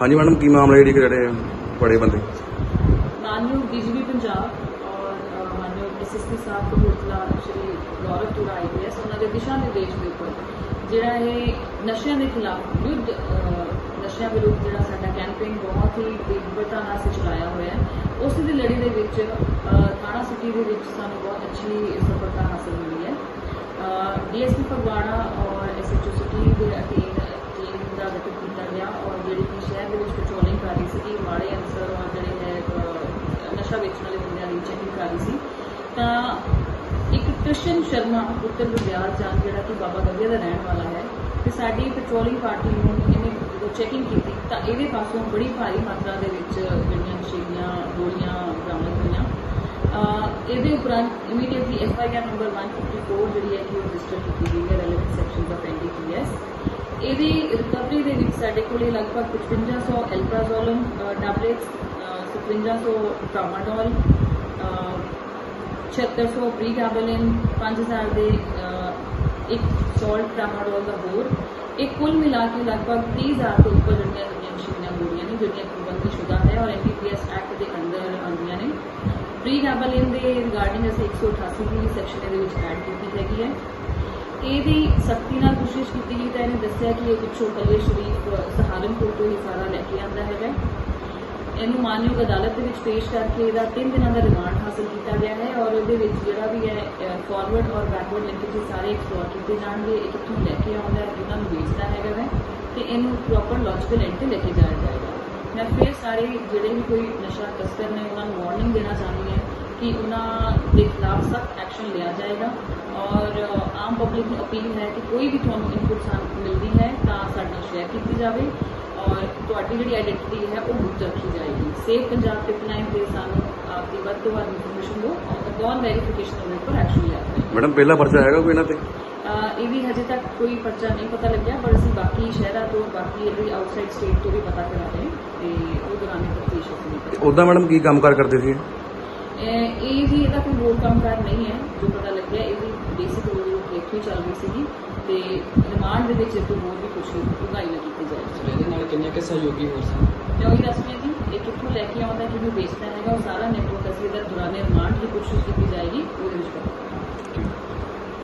ਹਾਂਜੀ ਮੈਡਮ ਕੀ ਮਾਮਲਾ ਜਿਹੜੀ ਜਿਹੜੇ ਬੜੇ ਬੰਦੇ? ਮਾਨਯੋਗ ਡੀਜੀਪੀ ਪੰਜਾਬ ਔਰ ਅ, ਮਾਨਯੋਗ ਐਸਐਸਪੀ ਸਾਹਿਬ ਕਪੂਰਥਲਾ ਸ਼੍ਰੀ ਗੌਰਵ ਤੁਰਾ ਆਈਪੀਐਸ ਉਹਨਾਂ ਦੇ ਦਿਸ਼ਾ ਨਿਰਦੇਸ਼ ਦੇ ਉੱਪਰ ਜਿਹੜਾ ਇਹ ਨਸ਼ਿਆਂ ਦੇ ਖਿਲਾਫ ਯੁੱਧ ਅ, ਨਸ਼ਿਆਂ ਵਿਰੁੱਧ ਜਿਹੜਾ ਸਾਡਾ ਕੈਂਪੇਨ ਬਹੁਤ ਹੀ ਤੀਬਰਤਾ ਨਾਲ ਅਸੀਂ ਚਲਾਇਆ ਹੋਇਆ ਹੈ ਉਸ ਦੀ ਲੜੀ ਦੇ ਵਿੱਚ ਅ, ਥਾਣਾ ਸਿਟੀ ਦੇ ਵਿੱਚ ਸਾਨੂੰ ਬਹੁਤ ਅੱਛੀ ਸਫਲਤਾ ਹਾਸਲ ਮਿਲੀ ਹੈ। ਡੀਐਸਪੀ ਫਗਵਾੜਾ ਔਰ ਐਸਐਚਓ ਸਿਟੀ ਦੇ ਅਧੀਨ ਟੀਮ ਦਾ ਗਠਨ ਕੀਤਾ ਗਿਆ ਔਰ ਜਿਹੜੀ ਕਿ ਸ਼ਹਿਰ ਦੇ ਵਿੱਚ ਪੈਟਰੋਲਿੰਗ ਕਰ ਰਹੀ ਸੀ ਮਾੜੇ ਅਨਸਰ ਔਰ ਜਿਹੜੇ ਹੈ ਅਹ, ਨਸ਼ਾ ਵੇਚਣ ਵਾਲੇ ਬੰਦਿਆਂ ਦੀ ਚੈਕਿੰਗ ਕਰ ਰਹੀ ਸੀ। ਤਾਂ ਇੱਕ ਕ੍ਰਿਸ਼ਨ ਸ਼ਰਮਾ, ਪੁੱਤਰ ਵਿਦਿਆਲ ਚੰਦ ਜਿਹੜਾ ਕਿ ਬਾਬਾ ਗੱਗੇ ਦਾ ਰਹਿਣ ਵਾਲਾ ਹੈ ਤੇ ਸਾਡੀ ਪੈਟਰੋਲਿੰਗ ਪਾਰਟੀ ਨੂੰ ਇਹਨੇ ਜਦੋਂ ਚੈਕਿੰਗ ਕੀਤੀ ਤਾਂ ਇਹਦੇ ਪਾਸੋਂ ਬੜੀ ਭਾਰੀ ਮਾਤਰਾ ਦੇ ਵਿੱਚ ਜਿਹੜੀਆਂ ਨਸ਼ੀਲੀਆਂ ਗੋਲੀਆਂ ਬਰਾਮਦ ਹੋਈਆਂ। ਇਹਦੇ ਉਪਰੰਤ immediately F I R number 154 ਜਿਹੜੀ ਹੈ ਕਿ ਰਜਿਸਟਰ ਕੀਤੀ ਗਈ ਹੈ ਰੈਲੇਵੈਂਟ ਸੈਕਸ਼ਨਸ ਆਫ ਐਨਡੀਪੀਐਸ ਇਹਦੀ ਰਿਕਵਰੀ ਦੇ ਵਿੱਚ ਸਾਡੇ ਕੋਲੇ ਲਗਭਗ 5500 ਐਲਪਰਾਜ਼ੋਲਮ ਟੈਬਲੇਟਸ 5500 ਟਰਾਮਾਡੋਲ 7600 ਪ੍ਰੀਗੈਬਲਿਨ 5000 ਦੇ ਇੱਕ ਸੌਲਟ ਟਰਾਮਾਡੋਲ ਦਾ ਹੋਰ। ਇਹ ਕੁੱਲ ਮਿਲਾ ਕੇ ਲਗਭਗ 30000 ਤੋਂ ਉੱਪਰ ਜਿਹੜੀਆਂ ਜਿਹੜੀਆਂ ਮਸ਼ੀਨਾਂ ਗੋਲੀਆਂ ਨੇ, ਜਿਹੜੀਆਂ ਪਾਬੰਦੀਸ਼ੁਦਾ ਹੈ ਔਰ ਐਨਡੀਪੀਐਸ ਐਕਟ ਦੇ ਅੰਦਰ ਆਉਂਦੀਆਂ ਨੇ। ਪ੍ਰੀਗੈਬਲਿਨ ਦੇ ਰਿਗਾਰਡਿੰਗ ਅਸੀਂ 188 ਦੀ ਸੈਕਸ਼ਨ ਇਹਦੇ ਵਿੱਚ ਐਡ ਕੀਤੀ ਹੈਗੀ ਹੈ। ਇਹਦੀ ਸਖਤੀ ਨਾਲ ਕੋਸ਼ਿਸ਼ ਕੀਤੀ ਗਈ ਤਾਂ ਇਹਨੇ ਦੱਸਿਆ ਕਿ ਇਹ ਪਿੱਛੋਂ ਕੱਲੇ ਸ਼ਰੀਫ, ਸਹਾਰਨਪੁਰ ਤੋਂ ਹੀ ਸਾਰਾ ਲੈ ਕੇ ਆਂਦਾ ਹੈਗਾ। ਇਹਨੂੰ ਮਾਨਯੋਗ ਅਦਾਲਤ ਦੇ ਵਿੱਚ ਪੇਸ਼ ਕਰਕੇ ਇਹਦਾ 3 ਦਿਨਾਂ ਦਾ ਰਿਮਾਂਡ ਹਾਸਲ ਕੀਤਾ ਗਿਆ ਹੈ ਔਰ ਉਹਦੇ ਵਿੱਚ ਜਿਹੜਾ ਵੀ ਹੈ ਫਾਰਵਰਡ ਔਰ ਬੈਕਵਰਡ ਲਿੰਕੇਜ ਸਾਰੇ ਐਕਸਪਲੋਰ ਕੀਤੇ ਜਾਣਗੇ ਇਹ ਕਿੱਥੋਂ ਲੈ ਕੇ ਆਉਂਦਾ ਹੈ ਕਿਹਨਾਂ ਨੂੰ ਵੇਚਦਾ ਹੈਗਾ ਵੈ ਤੇ ਇਹਨੂੰ ਪ੍ਰੋਪਰ ਲੌਜੀਕਲ ਐਂਡ ਤੇ ਲੈ ਕੇ ਜਾਇਆ ਜਾਏਗਾ। ਮੈਂ ਫਿਰ ਸਾਰੇ ਜਿਹੜੇ ਵੀ ਕੋਈ ਨਸ਼ਾ ਤਸਕਰ ਨੇ, ਉਹਨਾਂ ਨੂੰ ਵਾਰਨਿੰਗ ਦੇਣਾ ਚਾਹੁੰਦੀ ਹਾਂ ਕਿ ਉਹਨਾਂ ਦੇ ਖਿਲਾਫ ਸਖਤ ਐਕਸ਼ਨ ਲਿਆ ਜਾਏਗਾ ਔਰ ਆਮ ਪਬਲਿਕ ਨੂੰ ਅਪੀਲ ਹੈ ਕਿ ਕੋਈ ਵੀ ਤੁਹਾਨੂੰ ਇਨਪੁਟ ਮਿਲਦੀ ਹੈ ਤਾਂ ਸਾਡੇ ਨਾਲ ਸ਼ੇਅਰ ਕੀਤੀ ਜਾਵੇ। ਔਰ ਤੁਹਾਡੀ ਜਿਹੜੀ ਆਇਡੈਂਟੀਟੀ ਹੈ ਉਹ ਗੁਪਤ ਰੱਖੀ ਜਾਏਗੀ। ਸੇਫ ਪੰਜਾਬ ਪਿਪਲਾਈਨ ਤੇ ਸਾਨੂੰ ਆਪਦੀ ਵੱਧ ਤੋਂ ਵੱਧ ਇਨਫੋਰਮੇਸ਼ਨ ਦਿਓ ਔਰ ਅਗੌਨ ਵੈਰੀਫਿਕੇਸ਼ਨ ਦੇ ਉੱਪਰ ਐਕਸ਼ਨ ਲਿਆ ਜਾਏ ਮੈਡਮ ਪਹਿਲਾ ਪਰਚਾ ਹੈਗਾ ਕੋਈ ਇਹਨਾਂ ਤੇ? ਅਹ ਇਹਦੀ ਹਜੇ ਤੱਕ ਕੋਈ ਪਰਚਾ ਨਹੀਂ ਪਤਾ ਲੱਗਿਆ ਪਰ ਅਸੀਂ ਬਾਕੀ ਸ਼ਹਿਰਾਂ ਤੋਂ ਬਾਕੀ ਇਹਦੀ ਆਊਟਸਾਈਡ ਸਟੇਟ ਤੋਂ ਵੀ ਪਤਾ ਕਰਾ ਰਹੇ ਤੇ ਉਹ ਦੌਰਾਨ ਤਫਤੀਸ਼ ਕਰਾਂਗੇ ਉਦਾਂ ਮੈਡਮ ਕੀ ਕੰਮਕਾਰ ਕਰਦੇ ਸੀ? ਇਹ ਇਹ ਜੀ ਇਹਦਾ ਕੋਈ ਹੋਰ ਕੰਮਕਾਰ ਨਹੀਂ ਹੈ ਜੋ ਪਤਾ ਲੱਗਿਆ ਇਹਦੀ ਬੇਸਿਕ ਰੋਲ ਇੱਥੇ ਚੱਲ ਰਹੀ ਸੀਗੀ ਤੇ ਰਿਮਾਂਡ ਦੇ ਵਿੱਚ ਇਹ ਤੋਂ ਹੋਰ ਵੀ ਕੁਝ ਉਗਾਈ ਨਾ ਕੀਤੀ ਜਾਏ। ਕਹਿੰਦੇ ਕਿ ਸਹਿਯੋਗੀ ਹੋ ਸਨ? ਜੋਈ ਰਸਮੇ ਦੀ ਇਹ ਕਿੱਥੋਂ ਲੈ ਕੇ ਆਉਂਦਾ ਕਿਹਨੂੰ ਵੇਚਣਾ ਹੈਗਾ, ਉਹ ਸਾਰਾ ਨੈਟਵਰਕ ਅਸੀਂ ਇਹਦਾ ਦੌਰਾਨੇ ਰਿਮਾਂਡ ਦੀ ਕੋਸ਼ਿਸ਼ ਕੀਤੀ ਜਾਏਗੀ, ਉਹਦੇ ਵਿੱਚ